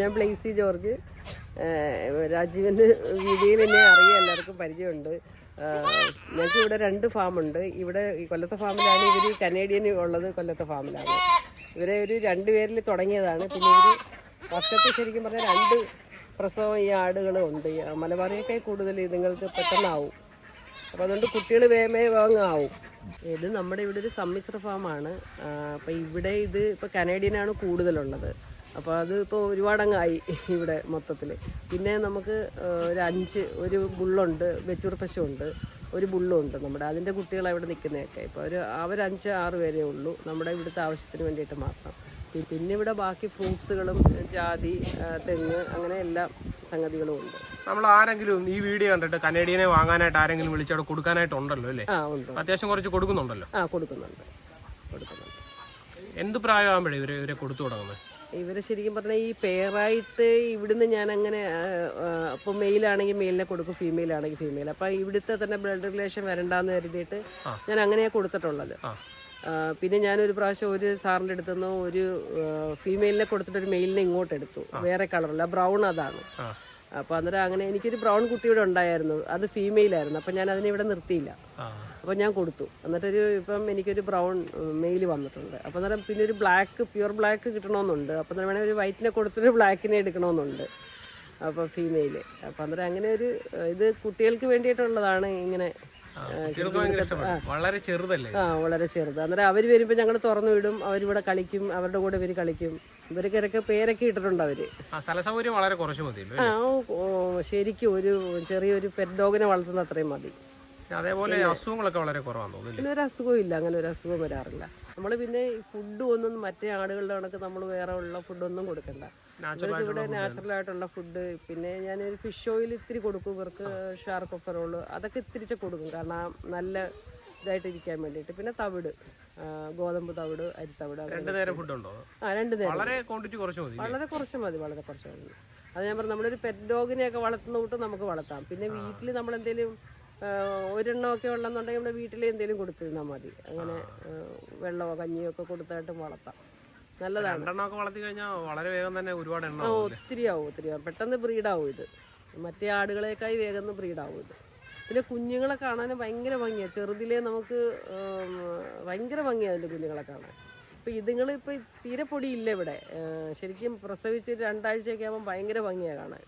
ഞാൻ blazei George. രാജീവന്റെ വീഡിയോയിൽ എന്നെ അറിയാം എല്ലാവർക്കും പരിചയമുണ്ട്. ഞങ്ങൾക്ക് ഇവിടെ രണ്ട് ഫാമുണ്ട്. ഇവിടെ ഈ കൊല്ലത്തെ ഫാമിലാണ് ഇവർ കനേഡിയൻ ഉള്ളത് കൊല്ലത്തെ ഫാമിലാണ്. ഇവരെ ഒരു രണ്ട് പേരിൽ തുടങ്ങിയതാണ്. പിന്നെ ഇവർ വർഷത്തിൽ ശരിക്കും പറഞ്ഞാൽ രണ്ട് പ്രസവം ഈ ഈ മലബാറിയൊക്കെ കൂടുതൽ ഇതുങ്ങൾക്ക് പെട്ടെന്നാവും. അപ്പോൾ അതുകൊണ്ട് കുട്ടികൾ വേമേ വാങ്ങാവും ഇത് നമ്മുടെ ഇവിടെ ഒരു സമ്മിശ്ര ഫാമാണ്. അപ്പോൾ ഇവിടെ ഇത് ഇപ്പോൾ കനേഡിയനാണ് കൂടുതലുള്ളത്. അപ്പോൾ അത് ഇപ്പോൾ ഒരുപാടങ്ങായി ഇവിടെ മൊത്തത്തിൽ പിന്നെ നമുക്ക് ഒരു അഞ്ച് ഒരു ബുള്ളുണ്ട് വെച്ചൂർ പശുണ്ട് ഒരു ബുള്ളുണ്ട് നമ്മുടെ. അതിന്റെ കുട്ടികൾ അവിടെ നിൽക്കുന്നതൊക്കെ ഇപ്പോൾ ഒരു അവരഞ്ച് അഞ്ച് ആറ് പേരേ ഉള്ളൂ. നമ്മുടെ ഇവിടുത്തെ ആവശ്യത്തിന് വേണ്ടിയിട്ട് മാത്രം. പിന്നെ ഇവിടെ ബാക്കി ഫ്രൂട്ട്സുകളും ജാതി തെങ്ങ് അങ്ങനെ എല്ലാ സംഗതികളും ഉണ്ട്. നമ്മൾ ആരെങ്കിലും ഈ വീഡിയോ കണ്ടിട്ട് കനേഡിയനെ വാങ്ങാനായിട്ട് ആരെങ്കിലും വിളിച്ചവിടെ കൊടുക്കാനായിട്ടുണ്ടല്ലോ അല്ലേ? ആ ഉണ്ട്. അത്യാവശ്യം കുറച്ച് കൊടുക്കുന്നുണ്ടല്ലോ. ആ കൊടുക്കുന്നുണ്ട്. കൊടുക്കുന്നുണ്ട്. എന്ത് പ്രായമാകുമ്പോഴേ ഇവരെ ഇവരെ കൊടുത്തു തുടങ്ങുന്നത് ഇവരെ ശരിക്കും പറഞ്ഞാൽ ഈ പെയറായിട്ട് ഇവിടുന്ന് ഞാൻ അങ്ങനെ അപ്പോൾ മെയിലാണെങ്കിൽ മെയിലിനെ കൊടുക്കും ഫീമെയിൽ ആണെങ്കിൽ ഫീമെയിൽ. അപ്പോൾ ഇവിടുത്തെ തന്നെ ബ്ലഡ് റിലേഷൻ വരണ്ടാന്ന് കരുതിയിട്ട് ഞാൻ അങ്ങനെയാണ് കൊടുത്തിട്ടുള്ളത്. പിന്നെ ഞാനൊരു പ്രാവശ്യം ഒരു സാറിന്റെ അടുത്തുനിന്ന് ഒരു ഫീമെയിലിനെ കൊടുത്തിട്ട് ഒരു മെയിലിനെ ഇങ്ങോട്ട് എടുത്തു വേറെ കളറല്ല ബ്രൗൺ അതാണ്. അപ്പോൾ അന്നേരം അങ്ങനെ എനിക്കൊരു ബ്രൗൺ കുട്ടി ഇവിടെ ഉണ്ടായിരുന്നു. അത് ഫീമെയിൽ ആയിരുന്നു. അപ്പം ഞാൻ അതിനെ ഇവിടെ നിർത്തിയില്ല. അപ്പോൾ ഞാൻ കൊടുത്തു. എന്നിട്ടൊരു ഇപ്പം എനിക്കൊരു ബ്രൗൺ മെയിൽ വന്നിട്ടുണ്ട്. അപ്പോൾ അന്നേരം പിന്നെ ഒരു ബ്ലാക്ക് പ്യുവർ ബ്ലാക്ക് കിട്ടണമെന്നുണ്ട്. അപ്പോൾ അന്നേരം വേണമെങ്കിൽ ഒരു വൈറ്റിനെ കൊടുത്തിട്ട് ബ്ലാക്കിനെ എടുക്കണമെന്നുണ്ട്. അപ്പോൾ ഫീമെയിൽ അപ്പോൾ അന്നേരം അങ്ങനെ ഒരു ഇത് കുട്ടികൾക്ക് വേണ്ടിയിട്ടുള്ളതാണ് ഇങ്ങനെ വളരെ ചെറുതല്ലേ ആ വളരെ ചെറുത്. അന്നേരം അവർ വരുമ്പോൾ ഞങ്ങൾ തുറന്നു വിടും. അവരിവിടെ കളിക്കും. അവരുടെ കൂടെ ഇവർ കളിക്കും. ഇവരൊക്കെ ഇടയ്ക്ക് പേരൊക്കെ ഇട്ടിട്ടുണ്ട് അവർ. ആ സ്ഥല വളരെ കുറച്ച് മതി ആ ശരിക്കും ഒരു ചെറിയൊരു പെറ്റ് ഡോഗിനെ വളർത്തുന്ന അത്രയും മതി. അതേപോലെ അസുഖങ്ങളൊക്കെ വളരെ പിന്നെ ഒരു അസുഖവും ഇല്ല. അങ്ങനെ ഒരു അസുഖം വരാറില്ല. നമ്മൾ പിന്നെ ഫുഡ് ഒന്നും മറ്റേ ആടുകളുടെ കണക്ക് നമ്മൾ വേറെ ഉള്ള ഫുഡൊന്നും കൊടുക്കണ്ട. ഇവിടെ നാച്ചുറൽ ആയിട്ടുള്ള ഫുഡ് പിന്നെ ഞാൻ ഒരു ഫിഷ് ഓയിൽ ഇത്തിരി കൊടുക്കും. ഇവർക്ക് ഷാർക്ക് ഒഫറോൾ അതൊക്കെ ഇത്തിരിച്ച് കൊടുക്കും. കാരണം നല്ല ഇതായിട്ട് ഇരിക്കാൻ വേണ്ടിയിട്ട്. പിന്നെ തവിട്. ഗോതമ്പ് തവിട് അരിത്തവിട്. രണ്ടു നേരം ഫുഡ് ഉണ്ടോ? ആ രണ്ട് നേരം. വളരെ ക്വാണ്ടിറ്റി കുറച്ച് മതി. വളരെ കുറച്ച് മതി വളരെ കുറച്ച് മതി. അത് ഞാൻ പറഞ്ഞു നമ്മളൊരു പെറ്റ് ഡോഗിനെയൊക്കെ വളർത്തുന്ന കൂട്ട് നമുക്ക് വളർത്താം. പിന്നെ വീട്ടിൽ നമ്മൾ എന്തെങ്കിലും ഒരെണ്ണമൊക്കെ ഉള്ളെന്നുണ്ടെങ്കിൽ നമ്മുടെ വീട്ടിൽ എന്തെങ്കിലും കൊടുത്തിരുന്നാൽ മതി. അങ്ങനെ വെള്ളമോ കഞ്ഞിയോ ഒക്കെ കൊടുത്തായിട്ടും വളർത്താം. നല്ലതാണ്. എണ്ണമൊക്കെ വളർത്തി കഴിഞ്ഞാൽ വളരെ വേഗം തന്നെ ഒരുപാട് എണ്ണ. ഒത്തിരി ആവും ഒത്തിരി ആവും പെട്ടെന്ന് ബ്രീഡാവും ഇത്. മറ്റേ ആടുകളേക്കായി വേഗം ബ്രീഡാവും ഇത്. പിന്നെ കുഞ്ഞുങ്ങളെ കാണാൻ ഭയങ്കര ഭംഗിയാണ് ചെറുതിലേ നമുക്ക് ഭയങ്കര ഭംഗിയാണ് അതിന്റെ കുഞ്ഞുങ്ങളെ കാണാൻ. ഇപ്പം ഇതുങ്ങൾ ഇപ്പോൾ തീരെ പൊടിയില്ല ഇവിടെ. ശരിക്കും പ്രസവിച്ച് രണ്ടാഴ്ചയൊക്കെ ആകുമ്പോൾ ഭയങ്കര ഭംഗിയാണ് കാണാൻ.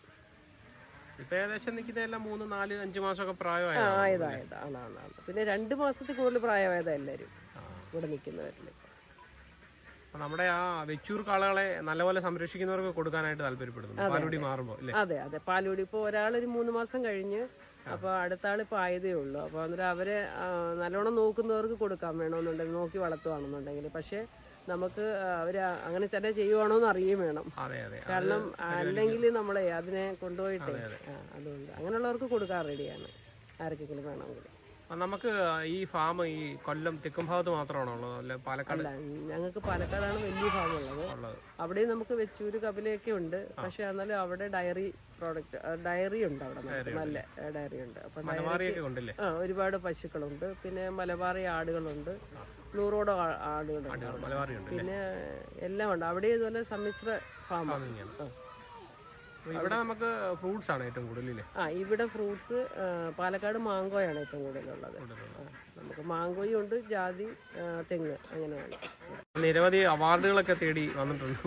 ഇപ്പൊ ഏകദേശം നിൽക്കുന്നതെല്ലാം മൂന്ന് നാല് അഞ്ച് മാസമൊക്കെ പ്രായമായ ആ ആയതായത് ആണ് ആണ്. പിന്നെ രണ്ട് മാസത്തിൽ കൂടുതൽ പ്രായമായതാ എല്ലാവരും ഇവിടെ നിൽക്കുന്നവരിൽ അപ്പൊ നമ്മുടെ ആ വെച്ചൂർ കാളകളെ നല്ലപോലെ സംരക്ഷിക്കുന്നവർക്ക് കൊടുക്കാനായിട്ട് താല്പര്യപ്പെടുന്നു പാലുടി മാറുമ്പോൾ അതെ അതെ. പാലുകൂടി ഇപ്പോൾ ഒരു മൂന്ന് മാസം കഴിഞ്ഞ് അപ്പോൾ അടുത്ത ആൾ ഇപ്പോൾ ആയതേ ഉള്ളൂ. അപ്പോൾ അന്നേരം അവരെ നല്ലോണം നോക്കുന്നവർക്ക് കൊടുക്കാൻ വേണമെന്നുണ്ടെങ്കിൽ നോക്കി വളർത്തുകയാണെന്നുണ്ടെങ്കിൽ പക്ഷേ നമുക്ക് അവർ അങ്ങനെ തന്നെ ചെയ്യുവാണോ എന്ന് അറിയുകയും വേണം. കാരണം അല്ലെങ്കിൽ നമ്മളെ അതിനെ കൊണ്ടുപോയിട്ട് അതുകൊണ്ട് അങ്ങനെയുള്ളവർക്ക് കൊടുക്കാൻ റെഡിയാണ് ആർക്കെങ്കിലും വേണമെങ്കിൽ. നമുക്ക് ഈ ഫാം ഈ കൊല്ലം തെക്കും ഭാഗത്ത് മാത്രമാണോ ഉള്ളത്? അല്ലെ പാലക്കാട്? ഞങ്ങൾക്ക് പാലക്കാടാണ് വലിയ ഫാം ഉള്ളത്. അവിടെ നമുക്ക് വെച്ചൂര് കപിലയൊക്കെ ഉണ്ട്. പക്ഷെ എന്നാലും അവിടെ ഡയറി പ്രോഡക്റ്റ് ഡയറി ഉണ്ട് അവിടെ നല്ല ഡയറി ഉണ്ട്. അപ്പൊ ആ ഒരുപാട് പശുക്കളുണ്ട്. പിന്നെ മലബാറി ആടുകളുണ്ട്. നൂറോളം ആടുകളുണ്ട്. പിന്നെ എല്ലാം ഉണ്ട്. അവിടെ ഇതുപോലെ സമ്മിശ്ര ഫാമാണ് ഇവിടെ നമുക്ക് ഫ്രൂട്ട്സ് ആണ് ഏറ്റവും കൂടുതൽ ആ ഇവിടെ ഫ്രൂട്ട്സ് പാലക്കാട് മാങ്കോയാണ് ഏറ്റവും കൂടുതലുള്ളത്. നമുക്ക് മാങ്കോയും ഉണ്ട് ജാതി തെങ്ങ് അങ്ങനെയാണ്. നിരവധി അവാർഡുകളൊക്കെ തേടി വന്നിട്ടുണ്ട്.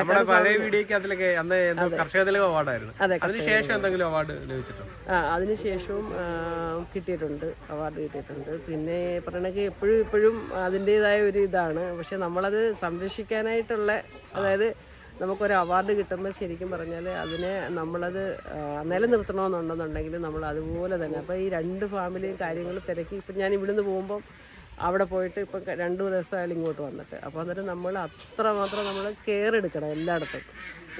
നമ്മുടെ പഴയ വീഡിയോക്ക് അതിലൊക്കെ അന്ന് കർഷക തിലക അവാർഡായിരുന്നു. അതിനുശേഷം എന്തെങ്കിലും അവാർഡ് ലഭിച്ചിട്ടുണ്ട്? ആ അതിനുശേഷവും കിട്ടിയിട്ടുണ്ട് അവാർഡ് കിട്ടിയിട്ടുണ്ട്. പിന്നെ പറയണെങ്കിൽ എപ്പോഴും ഇപ്പോഴും അതിന്റെതായ ഒരു ഇതാണ്. പക്ഷെ നമ്മളത് സംരക്ഷിക്കാനായിട്ടുള്ള അതായത് നമുക്കൊരു അവാർഡ് കിട്ടുമ്പോൾ ശരിക്കും പറഞ്ഞാൽ അതിനെ നമ്മളത് നിലനിർത്തണമെന്നുണ്ടെന്നുണ്ടെങ്കിൽ നമ്മൾ അതുപോലെ തന്നെ. അപ്പോൾ ഈ രണ്ട് ഫാമിലിയും കാര്യങ്ങൾ തിരക്കി. ഇപ്പം ഞാൻ ഇവിടുന്ന് പോകുമ്പം അവിടെ പോയിട്ട് ഇപ്പം രണ്ട് ദിവസമായാലും ഇങ്ങോട്ട് വന്നിട്ട്. അപ്പോൾ അന്നേരം നമ്മൾ അത്രമാത്രം നമ്മൾ കെയർ എടുക്കണം എല്ലായിടത്തും.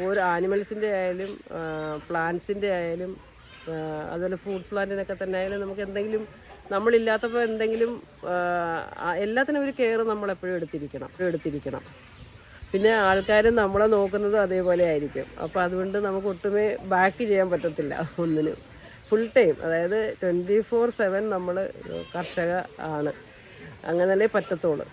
ഒരു ആനിമൽസിന്റെ ആയാലും പ്ലാന്റ്സിന്റെ ആയാലും അതുപോലെ ഫ്രൂട്ട്സ് പ്ലാന്റിനൊക്കെ തന്നെ ആയാലും നമുക്ക് എന്തെങ്കിലും നമ്മളില്ലാത്തപ്പോൾ എന്തെങ്കിലും എല്ലാത്തിനും ഒരു കെയർ നമ്മളെപ്പോഴും എടുത്തിരിക്കണം എടുത്തിരിക്കണം. പിന്നെ ആൾക്കാർ നമ്മളെ നോക്കുന്നതും അതേപോലെ ആയിരിക്കും. അപ്പോൾ അതുകൊണ്ട് നമുക്ക് ഒട്ടുമേ ബാക്ക് ചെയ്യാൻ പറ്റത്തില്ല ഒന്നിനും. ഫുൾ ടൈം അതായത് ട്വന്റി ഫോർ സെവൻ നമ്മൾ കർഷക ആണ്. അങ്ങനല്ലേ പറ്റത്തുള്ളൂ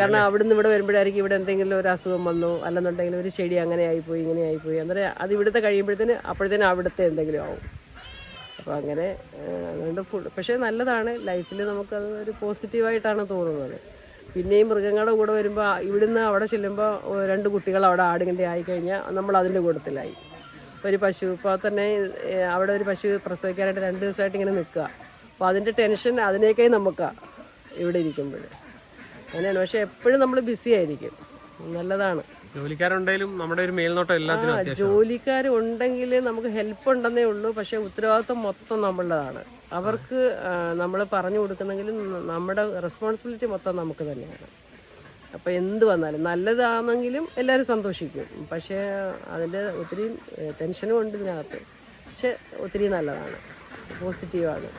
കാരണം അവിടുന്ന് ഇവിടെ വരുമ്പോഴായിരിക്കും ഇവിടെ എന്തെങ്കിലും ഒരു അസുഖം വന്നു അല്ലെന്നുണ്ടെങ്കിൽ ഒരു ചെടി അങ്ങനെ ആയിപ്പോയി ഇങ്ങനെ ആയിപ്പോയി. അന്നേരം അത് ഇവിടുത്തെ കഴിയുമ്പോഴത്തേന് അപ്പോഴത്തേന് അവിടുത്തെ എന്തെങ്കിലും ആവും. അപ്പോൾ അങ്ങനെ അതുകൊണ്ട് ഫുൾ പക്ഷേ നല്ലതാണ്. ലൈഫിൽ നമുക്കത് ഒരു പോസിറ്റീവായിട്ടാണ് തോന്നുന്നത്. പിന്നെയും മൃഗങ്ങളുടെ കൂടെ വരുമ്പോൾ ഇവിടുന്ന് അവിടെ ചെല്ലുമ്പോൾ രണ്ട് കുട്ടികൾ അവിടെ ആടിന്റെ ആയിക്കഴിഞ്ഞാൽ നമ്മൾ അതിന്റെ കൂട്ടത്തിലായി. ഒരു പശു ഇപ്പോൾ തന്നെ അവിടെ ഒരു പശു പ്രസവിക്കാനായിട്ട് രണ്ട് ദിവസമായിട്ട് ഇങ്ങനെ നിൽക്കുക. അപ്പോൾ അതിന്റെ ടെൻഷൻ അതിനേക്കായി നമുക്കാണ് ഇവിടെ ഇരിക്കുമ്പോൾ. അങ്ങനെയാണ്. പക്ഷേ എപ്പോഴും നമ്മൾ ബിസി ആയിരിക്കും. നല്ലതാണ്. ജോലിക്കാരുണ്ടെങ്കിലും നമ്മുടെ ഒരു മേൽനോട്ടം എല്ലാത്തിനും ജോലിക്കാർ ഉണ്ടെങ്കിൽ നമുക്ക് ഹെൽപ്പ് ഉണ്ടെന്നേ ഉള്ളൂ പക്ഷെ ഉത്തരവാദിത്വം മൊത്തം നമ്മളതാണ് അവർക്ക് നമ്മൾ പറഞ്ഞു കൊടുക്കുന്നെങ്കിലും നമ്മുടെ റെസ്പോൺസിബിലിറ്റി മൊത്തം നമുക്ക് തന്നെയാണ്. അപ്പോൾ എന്ത് വന്നാലും നല്ലതാണെങ്കിലും എല്ലാവരും സന്തോഷിക്കും. പക്ഷേ അതിന്റെ ഒത്തിരി ടെൻഷനും ഉണ്ട് ഇതിനകത്ത്. പക്ഷെ ഒത്തിരി നല്ലതാണ് പോസിറ്റീവാണ്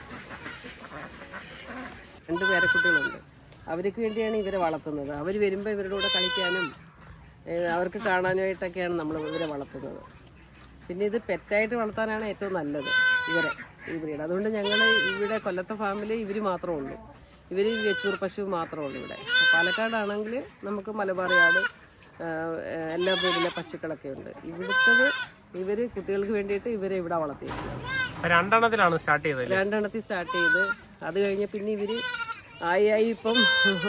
രണ്ട് പേരക്കുട്ടികളുണ്ട് അവർക്ക് വേണ്ടിയാണ് ഇവരെ വളർത്തുന്നത്. അവർ വരുമ്പോൾ ഇവരുടെ കൂടെ കളിക്കാനും അവർക്ക് കാണാനായിട്ടൊക്കെയാണ് നമ്മൾ ഇവരെ വളർത്തുന്നത്. പിന്നെ ഇത് പെറ്റായിട്ട് വളർത്താനാണ് ഏറ്റവും നല്ലത് ഇവരെ ഈ ബ്രീഡ്. അതുകൊണ്ട് ഞങ്ങൾ ഇവിടെ കൊല്ലത്തെ ഫാമിൽ ഇവർ മാത്രമേ ഉള്ളൂ. ഇവർ വെച്ചൂർ പശു മാത്രമേ ഉള്ളൂ ഇവിടെ. പാലക്കാടാണെങ്കിൽ നമുക്ക് മലബാറിയാട് എല്ലാ ബ്രീഡിലെ പശുക്കളൊക്കെ ഉണ്ട്. ഇവിടുത്തത് ഇവർ കുട്ടികൾക്ക് വേണ്ടിയിട്ട് ഇവരെ ഇവിടെ വളർത്തിയിട്ടുണ്ട് രണ്ടെണ്ണത്തിലാണ് സ്റ്റാർട്ട് ചെയ്തത് രണ്ടെണ്ണത്തിൽ സ്റ്റാർട്ട് ചെയ്ത് അത് കഴിഞ്ഞ് പിന്നെ ഇവർ ആയി ആയി ഇപ്പം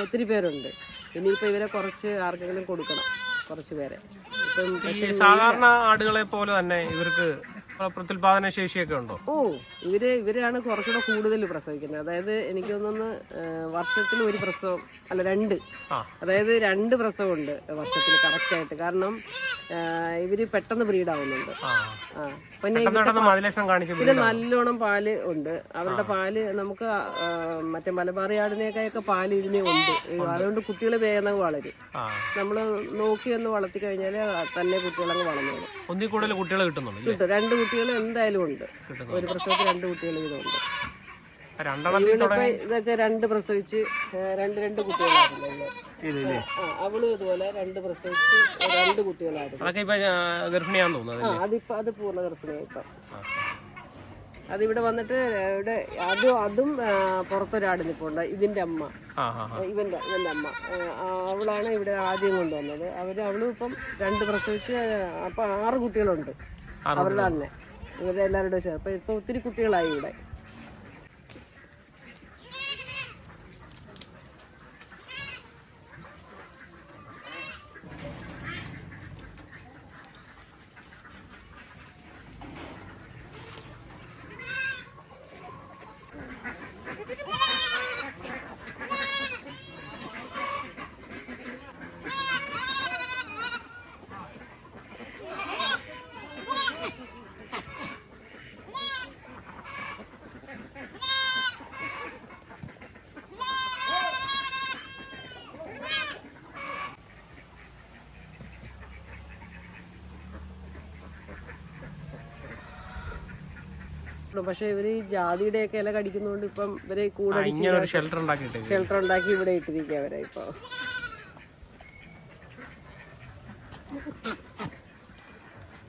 ഒത്തിരി പേരുണ്ട്. ഇനിയിപ്പോൾ ഇവരെ കുറച്ച് ആർക്കെങ്കിലും കൊടുക്കണം. കുറച്ച് പേരെ. സാധാരണ ആടുകളെ പോലെ തന്നെ ഇവർക്ക് പ്രത്യുൽപാദന ശേഷിയൊക്കെ ഉണ്ടോ? ഓ ഇവർ ഇവരാണ് കുറച്ചുകൂടെ കൂടുതൽ പ്രസവിക്കുന്നത്. അതായത് എനിക്ക് തോന്നുന്നു വർഷത്തിൽ ഒരു പ്രസവം അല്ല രണ്ട്. അതായത് രണ്ട് പ്രസവം ഉണ്ട് വർഷത്തിൽ കറക്റ്റ് ആയിട്ട് കാരണം ഇവർ പെട്ടെന്ന് ബ്രീഡ് ആവുന്നുണ്ട് ആ. പിന്നെ പിന്നെ നല്ലോണം പാൽ ഉണ്ട്. അവരുടെ പാൽ നമുക്ക് മറ്റേ മലബാറിയാടിനേക്കായൊക്കെ പാൽ ഇതിനെ ഉണ്ട്. അതുകൊണ്ട് കുട്ടികൾ വേഗം വളരും. നമ്മൾ നോക്കി ഒന്ന് വളർത്തി കഴിഞ്ഞാൽ തന്നെ കുട്ടികളങ്ങ് വളർന്നോളും. ഒന്നിൽ കൂടുതൽ കുട്ടികൾ കിട്ടുന്നുണ്ട് രണ്ട് കുട്ടികൾ എന്തായാലും ഉണ്ട്. ഒരു പ്രസവത്തിൽ രണ്ട് കുട്ടികൾ വീതമുണ്ട് ഇവളിപ്പോ ഇതൊക്കെ രണ്ട് പ്രസവിച്ച് രണ്ട് രണ്ട് കുട്ടികളായിരുന്നു. അവളും ഇതുപോലെ രണ്ട് പ്രസവിച്ച് രണ്ട് കുട്ടികളായിരുന്നു. ആ, അതിപ്പോ അത് പൂർണ ഗർഭിണിയായി ഇപ്പം. അതിവിടെ വന്നിട്ട് ഇവിടെ അതും അതും പുറത്തൊരാട് നിൽപ്പുണ്ട് ഇതിന്റെ അമ്മ. ഇവന്റെ ഇവന്റെ അമ്മ. അവളാണ് ഇവിടെ ആദ്യം കൊണ്ടുവന്നത്. അവർ അവളും ഇപ്പം രണ്ട് പ്രസവിച്ച് അപ്പൊ ആറ് കുട്ടികളുണ്ട്. അവരുടെ തന്നെ. ഇവരുടെ എല്ലാവരുടെയും ചേർത്ത് ഇപ്പൊ ഒത്തിരി കുട്ടികളായി ഇവിടെ. പക്ഷെ ഇവർ ഈ ജാതിയുടെ ഒക്കെ ഇല കടിക്കുന്നോണ്ട് ഇപ്പം ഇവരെ കൂടെ ഷെൽട്ടർ ഉണ്ടാക്കി ഇവിടെ ഇട്ടിരിക്കുക അവരെ ഇപ്പൊ.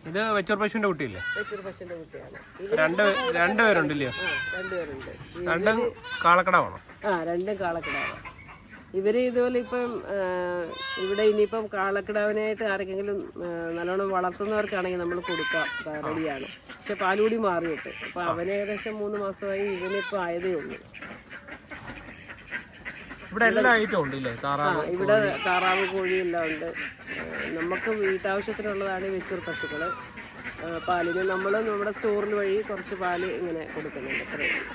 ഇത് വെച്ചൂർ പശുവിന്റെ കുട്ടിയില്ലേ? പശുവിന്റെ കുട്ടിയാണ്. രണ്ട് രണ്ടുപേരുണ്ടല്ലയോ? ആ രണ്ടുപേരുണ്ട്. രണ്ടും കാളക്കടവാണോ? ആ രണ്ടും കാളക്കിടാവ് ഇവർ ഇതുപോലെ ഇപ്പം ഇവിടെ ഇനിയിപ്പം കാളക്കിടാവിനായിട്ട് ആർക്കെങ്കിലും നല്ലോണം വളർത്തുന്നവർക്കാണെങ്കിൽ നമ്മൾ കൊടുക്കാം റെഡിയാണ്. പക്ഷെ പാലുകൂടി മാറിയിട്ട്. അപ്പൊ അവന് ഏകദേശം മൂന്ന് മാസമായി ഇവനിപ്പോ ആയതേ ഉള്ളൂ. ഇവിടെ എല്ലാ ഐറ്റം ഉണ്ട് ഇവിടെ താറാവ് കോഴി എല്ലാം ഉണ്ട്. നമുക്ക് വീട്ടാവശ്യത്തിനുള്ളതാണ് വെച്ചൂർ പശുക്കൾ പാലിന് നമ്മൾ നമ്മുടെ സ്റ്റോറിൽ വഴി കുറച്ച് പാൽ ഇങ്ങനെ കൊടുക്കുന്നുണ്ട്. അത്രയും